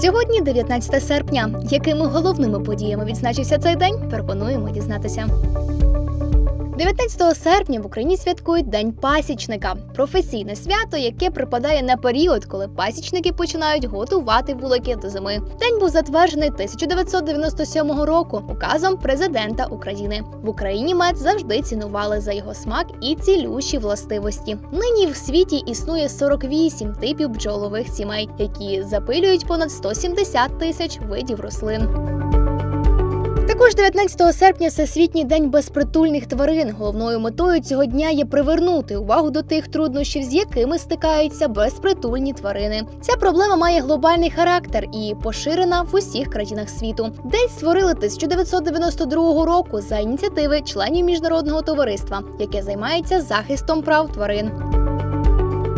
Сьогодні 19 серпня. Якими головними подіями відзначився цей день? Пропонуємо дізнатися. 19 серпня в Україні святкують День пасічника професійне свято, яке припадає на період, коли пасічники починають готувати вулики до зими. День був затверджений 1997 року указом президента України. В Україні мед завжди цінували за його смак і цілющі властивості. Нині в світі існує 48 типів бджолових сімей, які запилюють понад 170 тисяч видів рослин. Також 19 серпня Всесвітній день безпритульних тварин. Головною метою цього дня є привернути увагу до тих труднощів, з якими стикаються безпритульні тварини. Ця проблема має глобальний характер і поширена в усіх країнах світу. День створили 1992 року за ініціативи членів міжнародного товариства, яке займається захистом прав тварин.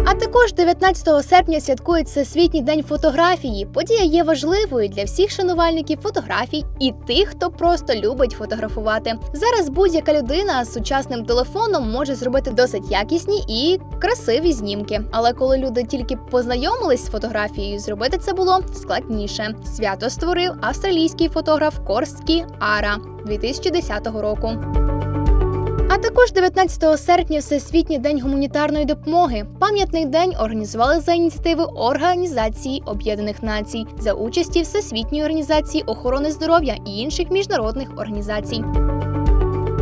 А також 19 серпня святкують Всесвітній день фотографії. Подія є важливою для всіх шанувальників фотографій і тих, хто просто любить фотографувати. Зараз будь-яка людина з сучасним телефоном може зробити досить якісні і красиві знімки. Але коли люди тільки познайомились з фотографією, зробити це було складніше. Свято створив австралійський фотограф Корскі Ара 2010 року. А також 19 серпня Всесвітній день гуманітарної допомоги. Пам'ятний день організували за ініціативи Організації Об'єднаних Націй за участі Всесвітньої організації охорони здоров'я і інших міжнародних організацій.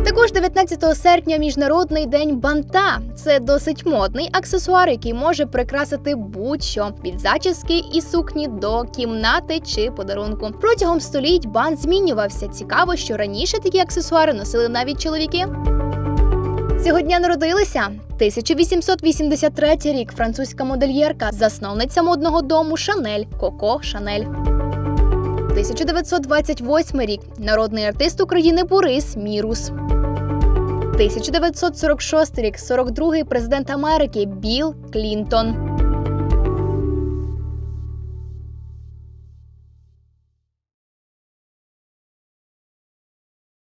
Також 19 серпня міжнародний день банта. Це досить модний аксесуар, який може прикрасити будь-що від зачіски і сукні до кімнати чи подарунку. Протягом століть бант змінювався. Цікаво, що раніше такі аксесуари носили навіть чоловіки. Цього дня народилися 1883 рік. Французька модельєрка, засновниця модного дому Шанель Коко Шанель. 1928 рік. Народний артист України Борис Мірус. 1946 рік. 42-й президент Америки Білл Клінтон.